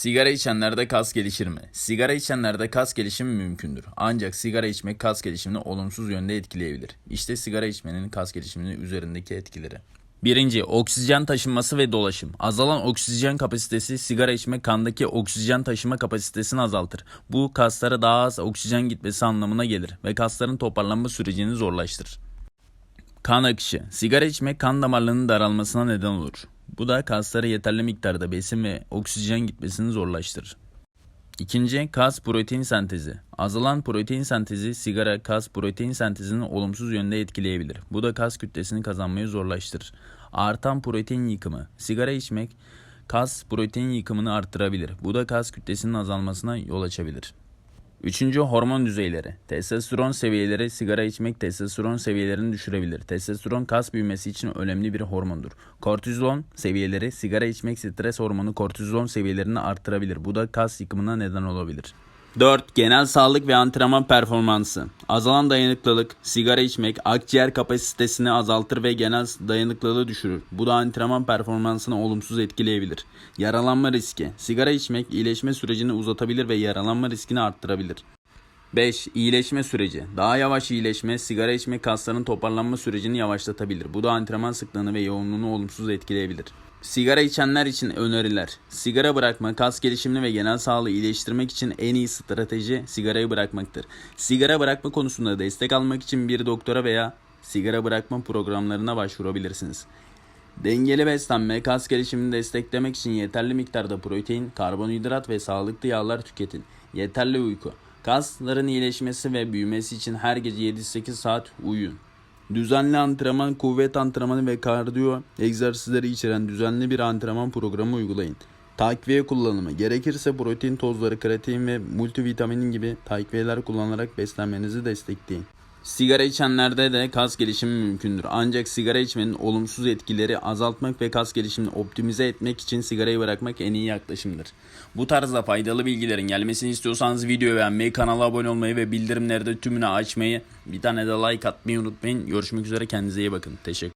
Sigara içenlerde kas gelişir mi? Sigara içenlerde kas gelişimi mümkündür. Ancak sigara içmek kas gelişimini olumsuz yönde etkileyebilir. İşte sigara içmenin kas gelişimini üzerindeki etkileri. Birinci, oksijen taşınması ve dolaşım. Azalan oksijen kapasitesi sigara içmek kandaki oksijen taşıma kapasitesini azaltır. Bu kaslara daha az oksijen gitmesi anlamına gelir ve kasların toparlanma sürecini zorlaştırır. Kan akışı. Sigara içmek kan damarlarının daralmasına neden olur. Bu da kaslara yeterli miktarda besin ve oksijen gitmesini zorlaştırır. İkinci, kas protein sentezi. Azalan protein sentezi sigara kas protein sentezini olumsuz yönde etkileyebilir. Bu da kas kütlesini kazanmayı zorlaştırır. Artan protein yıkımı. Sigara içmek kas protein yıkımını arttırabilir. Bu da kas kütlesinin azalmasına yol açabilir. Üçüncü hormon düzeyleri. Testosteron seviyeleri sigara içmek testosteron seviyelerini düşürebilir. Testosteron kas büyümesi için önemli bir hormondur. Kortizol seviyeleri sigara içmek stres hormonu kortizol seviyelerini arttırabilir. Bu da kas yıkımına neden olabilir. 4. Genel sağlık ve antrenman performansı. Azalan dayanıklılık, sigara içmek akciğer kapasitesini azaltır ve genel dayanıklılığı düşürür. Bu da antrenman performansını olumsuz etkileyebilir. Yaralanma riski. Sigara içmek iyileşme sürecini uzatabilir ve yaralanma riskini arttırabilir. 5. İyileşme süreci. Daha yavaş iyileşme, sigara içme kasların toparlanma sürecini yavaşlatabilir. Bu da antrenman sıklığını ve yoğunluğunu olumsuz etkileyebilir. Sigara içenler için öneriler. Sigara bırakma, kas gelişimini ve genel sağlığı iyileştirmek için en iyi strateji sigarayı bırakmaktır. Sigara bırakma konusunda destek almak için bir doktora veya sigara bırakma programlarına başvurabilirsiniz. Dengeli beslenme, kas gelişimini desteklemek için yeterli miktarda protein, karbonhidrat ve sağlıklı yağlar tüketin. Yeterli uyku. Kasların iyileşmesi ve büyümesi için her gece 7-8 saat uyuyun. Düzenli antrenman, kuvvet antrenmanı ve kardiyo egzersizleri içeren düzenli bir antrenman programı uygulayın. Takviye kullanımı. Gerekirse protein tozları, kreatin ve multivitamin gibi takviyeler kullanarak beslenmenizi destekleyin. Sigara içenlerde de kas gelişimi mümkündür. Ancak sigara içmenin olumsuz etkileri azaltmak ve kas gelişimini optimize etmek için sigarayı bırakmak en iyi yaklaşımdır. Bu tarzda faydalı bilgilerin gelmesini istiyorsanız videoyu beğenmeyi, kanala abone olmayı ve bildirimleri de tümünü açmayı, bir tane de like atmayı unutmayın. Görüşmek üzere kendinize iyi bakın. Teşekkür